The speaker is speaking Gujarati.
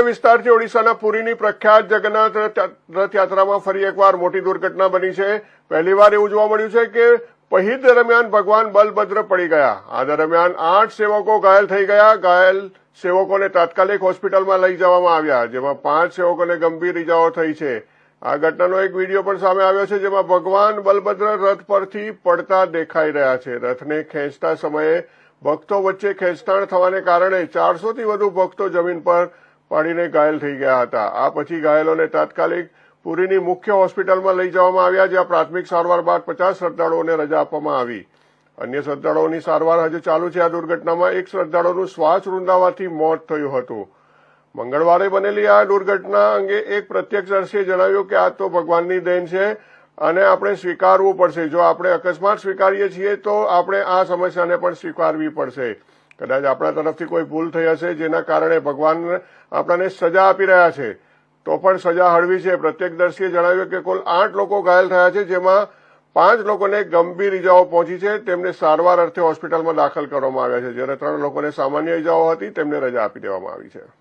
ગ્રામ્ય વિસ્તારથી ઓડિશાના પુરીની પ્રખ્યાત જગન્નાથ રથ- રથયાત્રામાં ફરી એકવાર મોટી દુર્ઘટના બની છે. પહેલીવાર એવું જોવા મળ્યું છે કે પહિદ દરમિયાન ભગવાન બલભદ્ર પડી ગયા. આ દરમિયાન આઠ સેવકો ઘાયલ થઈ ગયા. ઘાયલ સેવકોને તાત્કાલિક હોસ્પિટલમાં લઈ જવામાં આવ્યા, જેમાં પાંચ સેવકોને ગંભીર ઇજાઓ થઈ છે. આ ઘટનાનો એક વીડિયો પણ સામે આવ્યો છે, જેમાં ભગવાન બલભદ્ર રથ પરથી પડતા દેખાઈ રહ્યા છે. રથને ખેંચતા સમયે ભક્તો વચ્ચે ખેંચતાણ થવાને કારણે ચારસોથી વધુ ભક્તો જમીન પર પડીને ઘાયલ થઈ ગયા હતા. આ પછી ઘાયલોને તાત્કાલિક પુરીની મુખ્ય હોસ્પિટલમાં લઈ જવામાં આવ્યા, જ્યાં પ્રાથમિક સારવાર બાદ પચાસ શ્રદ્ધાળુઓને રજા આપવામાં આવી. અન્ય શ્રદ્ધાળુઓની સારવાર હજુ ચાલુ છે. આ દુર્ઘટનામાં એક શ્રદ્ધાળુનું શ્વાસ રૂંધાવાથી મોત થયું હતું. મંગળવારે બનેલી આ દુર્ઘટના અંગે એક પ્રત્યક્ષદર્શીએ જણાવ્યું કે આ તો ભગવાનની દેન છે અને આપણે સ્વીકારવું પડશે. જો આપણે અકસ્માત સ્વીકારીએ છીએ, તો આપણે આ સમસ્યાને પણ સ્વીકારવી પડશે. કદાચ આપણા તરફથી કોઈ ભૂલ થઈ હશે જેના કારણે ભગવાન આપણને સજા આપી રહ્યા છે. તો પણ સજા હળવી છે. પ્રત્યક્ષદર્શીએ જણાવ્યું કે કુલ આઠ લોકો ઘાયલ થયા છે, જેમાં પાંચ લોકોને ગંભીર ઇજાઓ પહોંચી છે. તેમને સારવાર અર્થે હોસ્પિટલમાં દાખલ કરવામાં આવ્યા છે. જ્યારે ત્રણ લોકોને સામાન્ય ઇજાઓ હતી, તેમને રજા આપી દેવામાં આવી છે.